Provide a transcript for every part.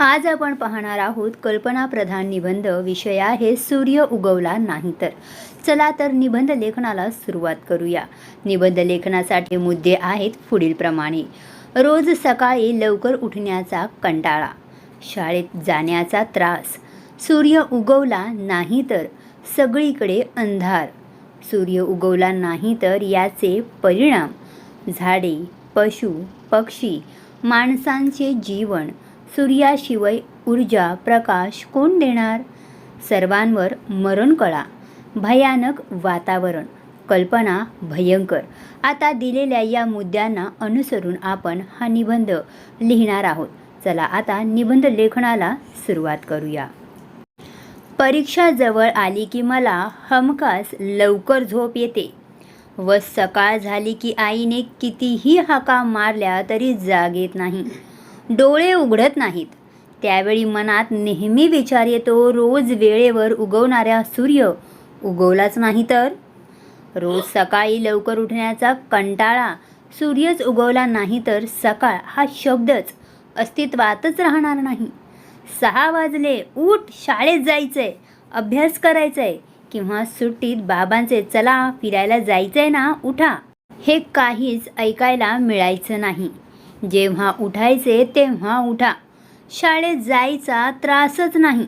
आज आपण पाहणार आहोत कल्पनाप्रधान निबंध विषय आहे सूर्य उगवला नाही तर. चला तर निबंध लेखनाला सुरुवात करूया. निबंध लेखनासाठी मुद्दे आहेत पुढीलप्रमाणे रोज सकाळी लवकर उठण्याचा कंटाळा. शाळेत जाण्याचा त्रास. सूर्य उगवला नाही तर सगळीकडे अंधार. सूर्य उगवला नाही तर याचे परिणाम. झाडे पशु पक्षी माणसांचे जीवन सूर्याशिवाय ऊर्जा प्रकाश कोण देणार? सर्वांवर मरण कळा. भयानक वातावरण. कल्पना भयंकर. आता दिलेल्या या मुद्द्यांना अनुसरून आपण हा निबंध लिहिणार आहोत. चला आता निबंध लेखनाला सुरुवात करूया. परीक्षा जवळ आली की मला हमखास लवकर झोप येते. व सकाळ झाली की आईने कितीही हाका मारल्या तरी जाग येत नाही. डोळे उघडत नाहीत. त्यावेळी मनात नेहमी विचार येतो रोज वेळेवर उगवणाऱ्या सूर्य उगवलाच नाही तर? रोज सकाळी लवकर उठण्याचा कंटाळा सूर्यच उगवला नाही तर सकाळ हा शब्दच अस्तित्वातच राहणार नाही. सहा वाजले उठ शाळेत जायचंय अभ्यास करायचंय किंवा सुट्टीत बाबांचे चला फिरायला जायचंय ना उठा. हे काहीच ऐकायला मिळायचं नाही. जेव्हा उठायचे तेव्हा उठा. शाळेत जायचा त्रासच नाही.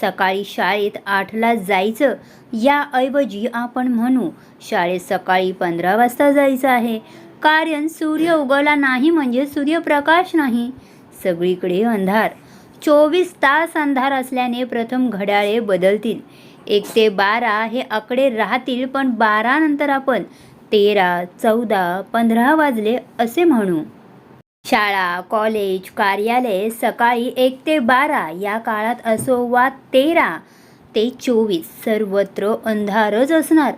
सकाळी शाळेत आठला जायचं याऐवजी आपण म्हणू शाळेत सकाळी पंधरा वाजता जायचं आहे. कारण सूर्य उगवला नाही म्हणजे सूर्यप्रकाश नाही. सगळीकडे अंधार. चोवीस तास अंधार असल्याने प्रथम घड्याळे बदलतील. एक ते बारा हे आकडे राहतील पण बारानंतर आपण तेरा चौदा पंधरा वाजले असे म्हणू. शाळा कॉलेज कार्यालय सकाळी एक ते बारा या काळात असो वा तेरा ते चोवीस सर्वत्र अंधारच असणार.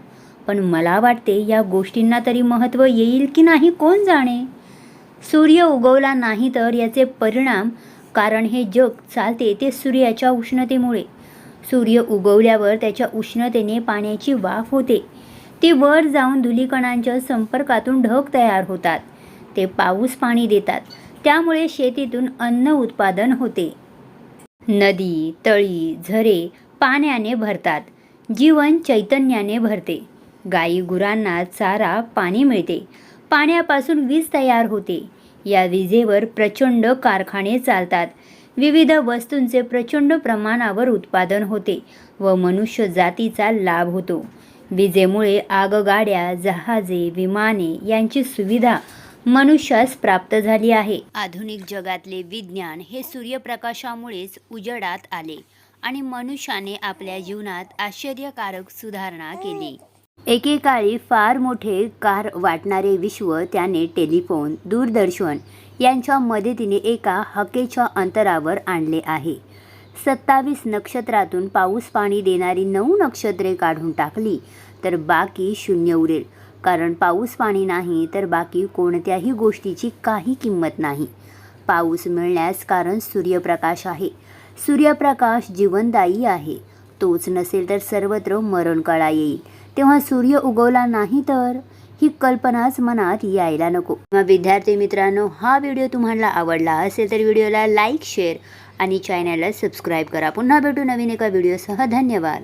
पण मला वाटते या गोष्टींना तरी महत्त्व येईल की नाही कोण जाणे? सूर्य उगवला नाही तर याचे परिणाम कारण हे जग चालते ते सूर्याच्या उष्णतेमुळे. सूर्य उगवल्यावर त्याच्या उष्णतेने पाण्याची वाफ होते. ती वर जाऊन धुलीकणांच्या संपर्कातून ढग तयार होतात. ते पाऊस पाणी देतात. त्यामुळे शेतीतून अन्न उत्पादन होते. नदी तळी झरे पाण्याने भरतात. जीवन चैतन्याने भरते. गाई गुरांना चारा पाणी मिळते. पाण्यापासून वीज तयार होते. या विजेवर प्रचंड कारखाने चालतात. विविध वस्तूंचे प्रचंड प्रमाणावर उत्पादन होते व मनुष्य जातीचा लाभ होतो. विजेमुळे आगगाड्या जहाजे विमाने यांची सुविधा मनुष्यास प्राप्त झाली आहे. आधुनिक जगातले विज्ञान हे सूर्यप्रकाशामुळेच उजेडात आले आणि मनुष्याने आपल्या जीवनात आश्चर्यकारक सुधारणा केली. एकेकाळी फार मोठे कार वाटणारे विश्व त्याने टेलिफोन दूरदर्शन यांच्या मदतीने एका हकेच्या अंतरावर आणले आहे. सत्तावीस नक्षत्रातून पाऊस पाणी देणारी नऊ नक्षत्रे काढून टाकली तर बाकी शून्य उरेल. कारण पाऊस पाणी नाही तर बाकी कोणत्याही गोष्टीची काही किंमत नाही. पाऊस मिळण्यास कारण सूर्यप्रकाश आहे. सूर्यप्रकाश जीवनदायी आहे. तोच नसेल तर सर्वत्र मरण कळा येईल. तेव्हा सूर्य उगवला नाही तर ही कल्पनाच मनात यायला नको. मग विद्यार्थी मित्रांनो हा व्हिडिओ तुम्हाला आवडला असेल तर व्हिडिओला लाईक शेअर आणि चॅनलला सबस्क्राईब करा. पुन्हा भेटू नवीन एका व्हिडिओसह. धन्यवाद.